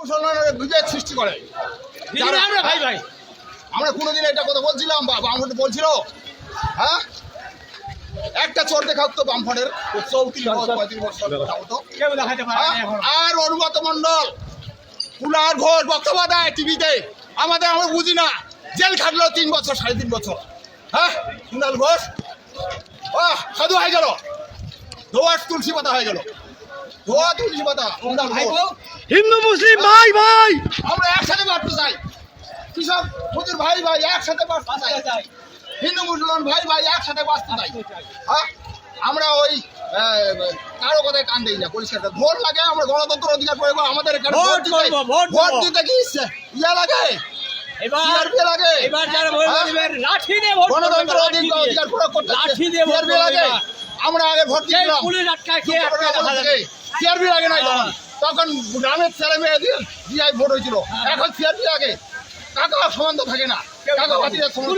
মুসলমানের বিভেদ সৃষ্টি করে। আমরা ভাই ভাই। আমরা কোনোদিন এটা কথা বলছিলাম বা বামফ্রন্ট বলছিল হ্যাঁ? একটা চোর দেখা হতো বামফ্রন্টের চৌত্রিশ বছর পঁয়ত্রিশ হতো। হ্যাঁ? আর অনুগত মন্ডল কুলার ঘোষ বক্তব্য দেয় টিভিতে আমাদের আমরা বুঝি না জেল খাটলো তিন বছর সাড়ে তিন বছর। হ্যাঁ? কুণাল ঘোষ সাধু হয়ে গেল। ধোয়া তুলসী পাতা হয়ে গেল। হিন্দু মুসলিম ভাই ভাই। আমরা একসাথে বাড়তে চাই। কৃষক মজুর ভাই ভাই একসাথে চাই। হিন্দু মুসলমান ভাই ভাই একসাথে বাঁচতে চাই। হ্যাঁ? আমরা ওই কারও কথায় কান দিই না পরিষ্কার ভোট লাগে আমরা গণতন্ত্র অধিকার প্রয়োগ আমাদের ভোট দিতে কি ইয়া লাগে? এবার লাগে? এবার যারা ভোট হ্যাঁ? গণতন্ত্র অধিকার প্রয়োগ করতে লাগে। আমরা আগে ভোট ছিলাম। সিআরপি লাগে নাই তখন। তখন গ্রামের ছেলে মেয়েদের জিআই ভোট হয়েছিল হ্যাঁ। এখন সিআরপি আগে কাকা সমান তো থাকে না কাকা বাতিলের সমান